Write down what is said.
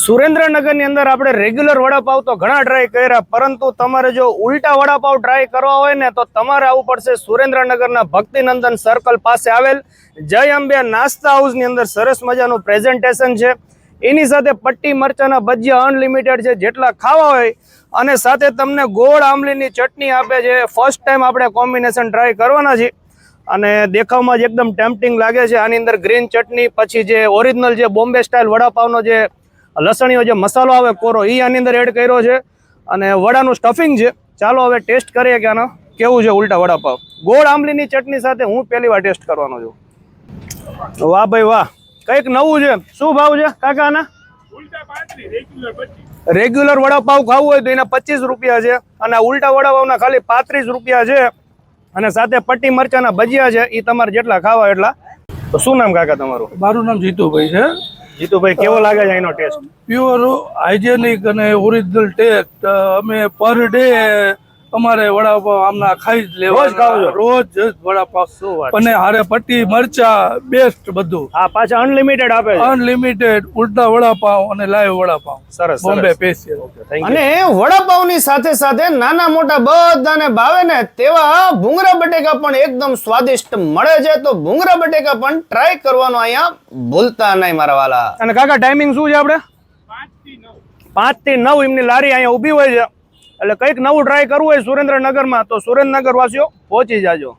સુરેન્દ્રનગરની અંદર આપણે રેગ્યુલર વડાપાવ તો ઘણા ટ્રાય કર્યા, પરંતુ તમારે જો ઉલટા વડાપાવ ટ્રાય કરવા હોય ને, તો તમારે આવવું પડશે સુરેન્દ્રનગરના ભક્તિનંદન સર્કલ પાસે આવેલ જય અંબે નાસ્તા હાઉસની અંદર સરસ મજાનું પ્રેઝન્ટેશન છે. એની સાથે પટ્ટી મરચાના ભજીયા અનલિમિટેડ છે, જેટલા ખાવા હોય, અને સાથે તમને ગોળ આંબલીની ચટણી આપે છે. ફર્સ્ટ ટાઈમ આપણે કોમ્બિનેશન ટ્રાય કરવાના છીએ. અને દેખાવમાં જ એકદમ ટેમ્પટિંગ લાગે છે. આની અંદર ગ્રીન ચટણી, પછી જે ઓરિજિનલ જે બોમ્બે સ્ટાઇલ વડાપાવનો જે લસણીયો જે મસાલો આવે કોરો એ આની અંદર એડ કર્યો છે. અને વડાનું સ્ટફિંગ છે. ચાલો હવે ટેસ્ટ કરીએ કે આનો કેવું છે ઉલટા વડાપાવ. ગોળ આંબલીની ચટણી સાથે હું પહેલી વાર ટેસ્ટ કરવાનો છું. વાહ ભાઈ વાહ. કંઈક નવું છે. શું ભાવ છે કાકા આના? રેગ્યુલર વડાપાવ ખાવું હોય તો એના પચીસ રૂપિયા છે. અને ઉલટા વડાપાવના ખાલી પાંત્રીસ રૂપિયા છે. અને સાથે પટ્ટી મરચાના ભજીયા છે. એ તમારે જેટલા ખાવા એટલા તો શું નામ કાકા તમારું? મારું નામ જીતુભાઈ છે. જીતુભાઈ કેવો લાગે છે એનો ટેસ્ટ? પ્યોર હાઇજેનિક અને ઓરિજિનલ ટેસ્ટ અમે પર ડે અમારે વડાપાવ આમના ખાઈ જ? લેવા રોજ જ વડાપાવ અને હારે પટ્ટી મરચા બેસ્ટ બધું. આ પાછા અનલિમિટેડ આપે અનલિમિટેડ ઉલટા વડાપાવ અને લાઈવ વડાપાવ. સરસ બોમ્બે સ્પેશિયલ. અને વડાપાવની સાથે સાથે નાના મોટા બધાને ભાવે ને તેવા ભૂંગરા બટેકા પણ એકદમ સ્વાદિષ્ટ મળે છે. તો ભૂંગરા બટેકા પણ ટ્રાય કરવાનો અહીંયા ભૂલતા નહીં મારા વાલા. અને કાકા ટાઈમિંગ શું છે આપણે? પાંચથી નવ એમની લારી અહીંયા ઊભી હોય છે. એટલે કંઈક નવું ટ્રાય કરવું હોય સુરેન્દ્રનગરમાં તો સુરેન્દ્રનગર વાસીઓ પહોંચી જાજો.